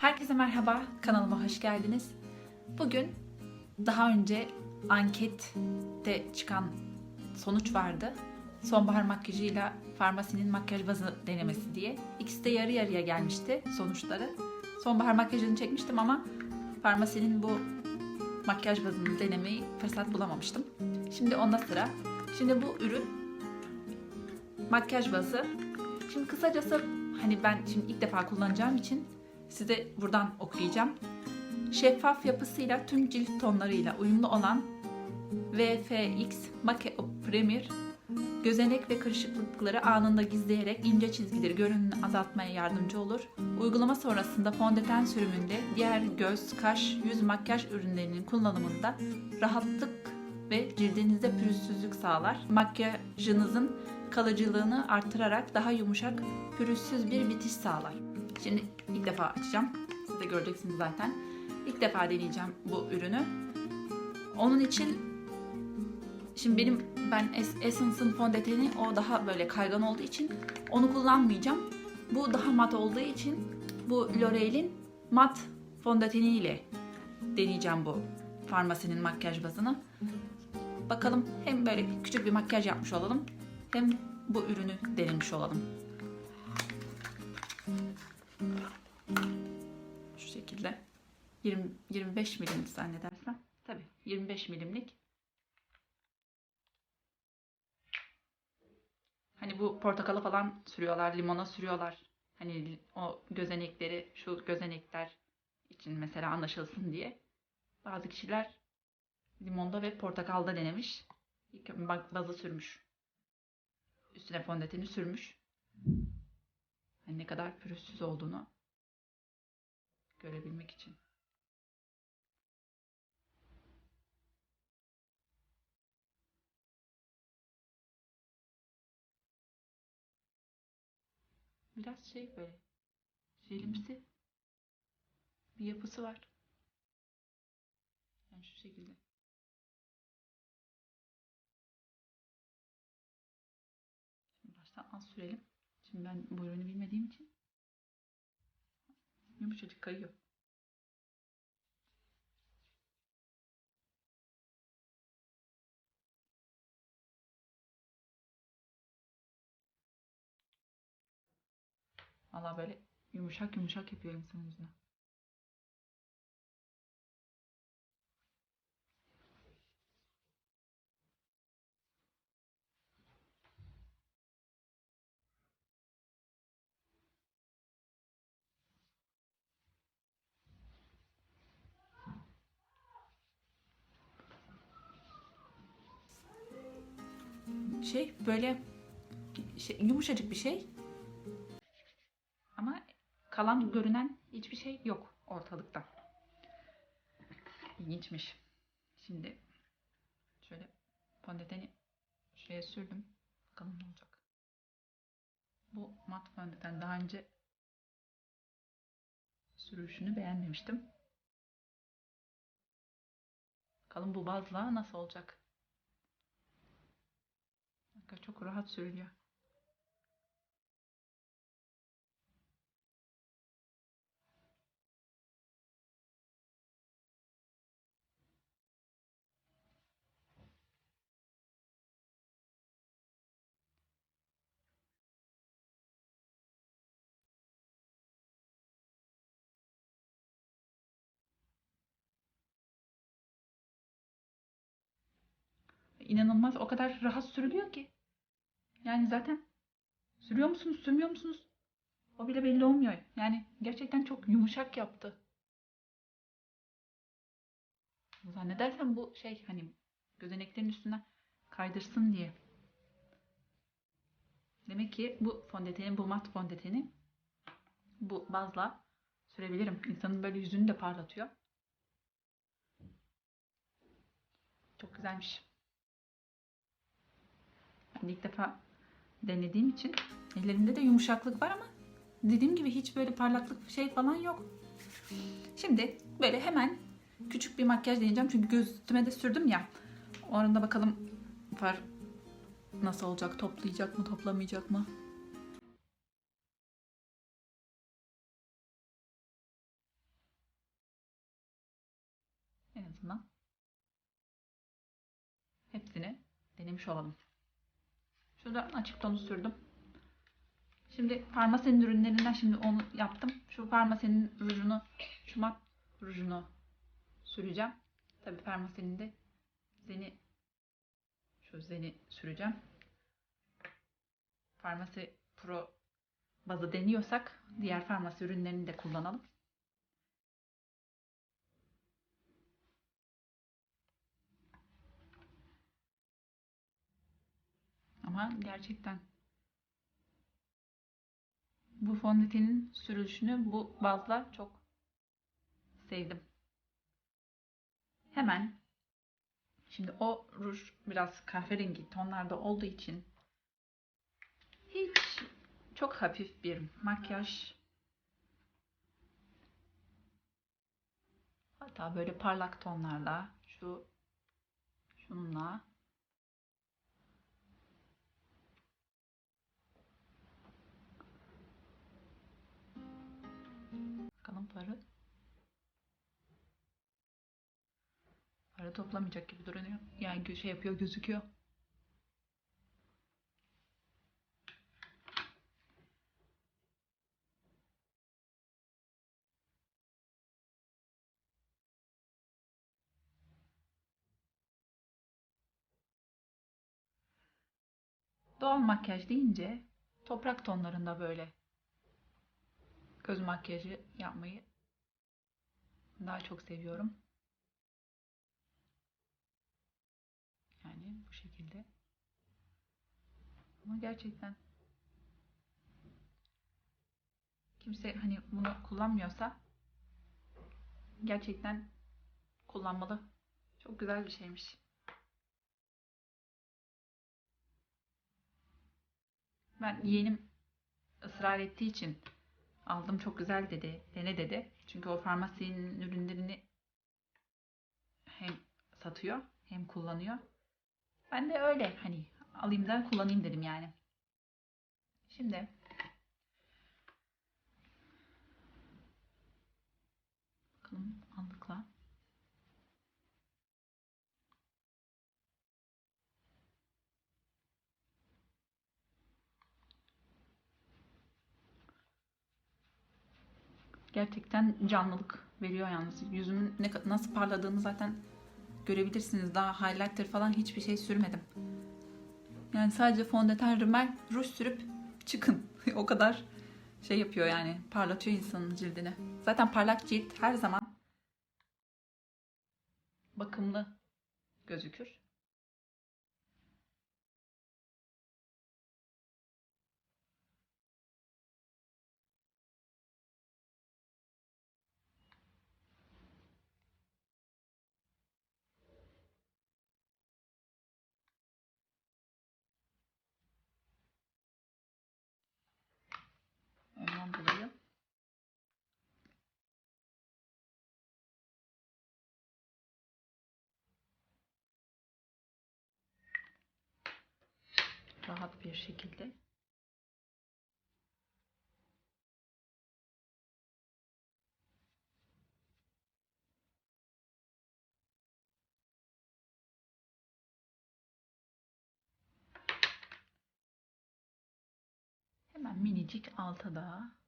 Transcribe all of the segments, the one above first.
Herkese merhaba, kanalıma hoş geldiniz. Bugün daha önce ankette çıkan sonuç vardı. Sonbahar makyajıyla farmasinin makyaj bazı denemesi diye. İkisi de yarı yarıya gelmişti sonuçları. Sonbahar makyajını çekmiştim ama farmasinin bu makyaj bazını denemeyi fırsat bulamamıştım. Şimdi onda sıra. Şimdi bu ürün makyaj bazı. Şimdi kısacası hani ben şimdi ilk defa kullanacağım için size buradan okuyacağım. Şeffaf yapısıyla tüm cilt tonlarıyla uyumlu olan VFX Make Up Premier gözenek ve kırışıklıkları anında gizleyerek ince çizgileri görünümünü azaltmaya yardımcı olur. Uygulama sonrasında fondöten sürümünde diğer göz, kaş, yüz makyaj ürünlerinin kullanımında rahatlık ve cildinizde pürüzsüzlük sağlar. Makyajınızın kalıcılığını artırarak daha yumuşak, pürüzsüz bir bitiş sağlar. Şimdi ilk defa açacağım. Siz de göreceksiniz zaten. İlk defa deneyeceğim bu ürünü. Onun için şimdi benim ben Es- Essence'ın fondöteni o daha böyle kaygan olduğu için onu kullanmayacağım. Bu daha mat olduğu için bu L'Oreal'in mat fondöteniyle deneyeceğim bu farmasinin makyaj bazını. Bakalım hem böyle küçük bir makyaj yapmış olalım hem bu ürünü denemiş olalım. Şu şekilde 20, 25 milim zannedersem. Tabii 25 milimlik. Hani bu portakala falan sürüyorlar, limona sürüyorlar. Hani o gözenekleri, şu gözenekler için mesela anlaşılsın diye. Bazı kişiler limonda ve portakalda denemiş. Bak bazı sürmüş. Üstüne fondöteni sürmüş. Hani ne kadar pürüzsüz olduğunu görebilmek için. Biraz şey böyle jelimsi bir yapısı var. Yani şu şekilde. Şimdi baştan az sürelim. Şimdi ben bu ürünü bilmediğim için yumuşacık kayıyor. Valla böyle yumuşak yumuşak yapıyor insanın yüzüne. Şey böyle şey, yumuşacık bir şey kalan görünen hiçbir şey yok ortalıkta. İlginçmiş. Şimdi şöyle fondöteni şuraya sürdüm. Bakalım ne olacak. Bu mat fondöten daha önce sürüşünü beğenmemiştim. Bakalım bu bazla nasıl olacak. Çok rahat sürülüyor. İnanılmaz o kadar rahat sürülüyor ki. Yani zaten sürüyor musunuz, sürmüyor musunuz? O bile belli olmuyor. Yani gerçekten çok yumuşak yaptı. Zannedersem bu şey hani gözeneklerin üstüne kaydırsın diye. Demek ki bu fondöteni, bu mat fondöteni bu bazla sürebilirim. İnsanın böyle yüzünü de parlatıyor. Çok güzelmiş. Ben ilk defa denediğim için ellerimde de yumuşaklık var ama dediğim gibi hiç böyle parlaklık şey falan yok. Şimdi böyle hemen küçük bir makyaj deneyeceğim çünkü gözüme de sürdüm ya. O arada bakalım far nasıl olacak? Toplayacak mı, toplamayacak mı? En azından hepsini denemiş olalım. Şurada açık tonu sürdüm. Şimdi farmasinin ürünlerinden şimdi onu yaptım. Şu farmasinin rujunu, şu mat rujunu süreceğim. Tabii farmasinin de zeni şu zeni süreceğim. Farmasi Pro bazı deniyorsak diğer farmasi ürünlerini de kullanalım. Ama gerçekten. Bu fondötenin sürülüşünü bu bazla çok sevdim. Hemen. Şimdi o ruj biraz kahverengi tonlarda olduğu için hiç çok hafif bir makyaj. Hatta böyle parlak tonlarda şu şununla Bakalım para. Toplamayacak gibi duruyor. Yani şey yapıyor, gözüküyor. Doğal makyaj deyince toprak tonlarında böyle göz makyajı yapmayı daha çok seviyorum. Yani bu şekilde. Ama gerçekten kimse hani bunu kullanmıyorsa gerçekten kullanmalı. Çok güzel bir şeymiş. Ben yeğenim ısrar ettiği için aldım çok güzel dedi. Dene dedi. Çünkü o farmasinin ürünlerini hem satıyor hem kullanıyor. Ben de öyle hani alayım da kullanayım dedim yani. Şimdi bakalım Gerçekten canlılık veriyor yalnız. Yüzümün ne, nasıl parladığını zaten görebilirsiniz. Daha highlighter falan hiçbir şey sürmedim. Yani sadece fondöten, rimel, ruj sürüp çıkın. o kadar şey yapıyor yani. Parlatıyor insanın cildini. Zaten parlak cilt her zaman bakımlı gözükür. Rahat bir şekilde. Hemen minicik alta da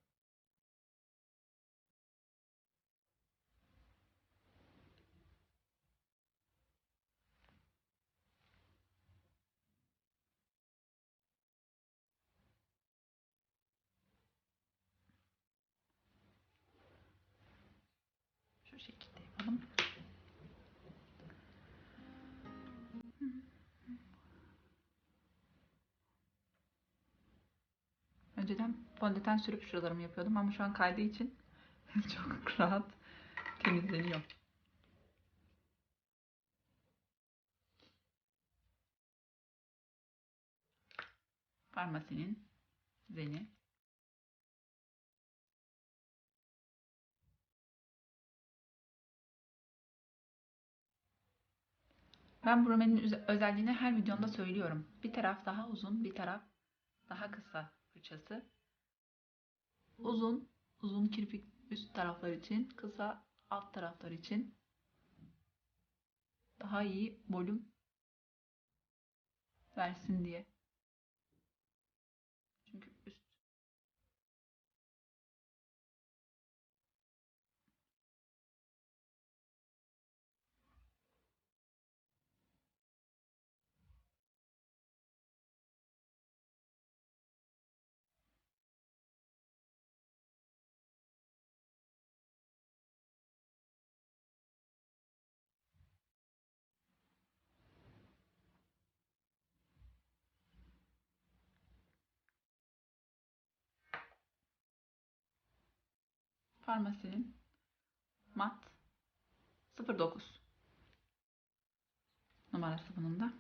Önceden fondöten sürüp şuralarımı yapıyordum ama şu an kaydığı için çok rahat temizleniyor. Farmasinin zeni. Ben bu özelliğini her videomda söylüyorum. Bir taraf daha uzun, bir taraf daha kısa fırçası. Uzun, uzun kirpik üst taraflar için, kısa alt taraflar için daha iyi volüm versin diye. Farmasinin mat 09 numarası bunun da.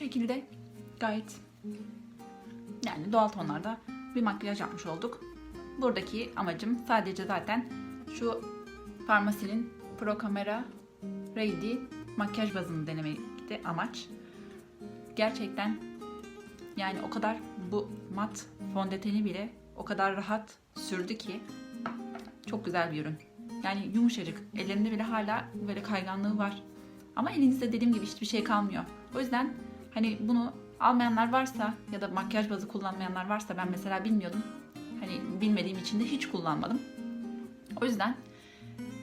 Şekilde gayet yani doğal tonlarda bir makyaj yapmış olduk. Buradaki amacım sadece zaten şu farmasinin Pro Camera Ready makyaj bazını denemekti amaç. Gerçekten yani o kadar bu mat fondöteni bile o kadar rahat sürdü ki çok güzel bir ürün. Yani yumuşacık. Ellerinde bile hala böyle kayganlığı var. Ama elinizde dediğim gibi hiçbir şey kalmıyor. O yüzden hani bunu almayanlar varsa ya da makyaj bazı kullanmayanlar varsa ben mesela bilmiyordum. Hani bilmediğim için de hiç kullanmadım. O yüzden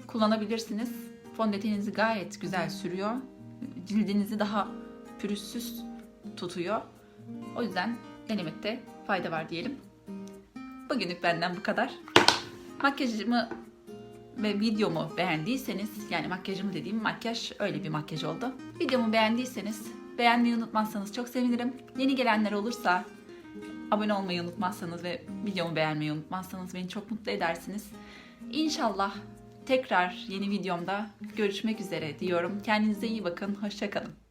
kullanabilirsiniz. Fondöteninizi gayet güzel sürüyor. Cildinizi daha pürüzsüz tutuyor. O yüzden denemekte fayda var diyelim. Bugünlük benden bu kadar. Makyajımı ve videomu beğendiyseniz yani makyajımı dediğim makyaj öyle bir makyaj oldu. Videomu beğendiyseniz beğenmeyi unutmazsanız çok sevinirim. Yeni gelenler olursa abone olmayı unutmazsanız ve videomu beğenmeyi unutmazsanız beni çok mutlu edersiniz. İnşallah tekrar yeni videomda görüşmek üzere diyorum. Kendinize iyi bakın. Hoşçakalın.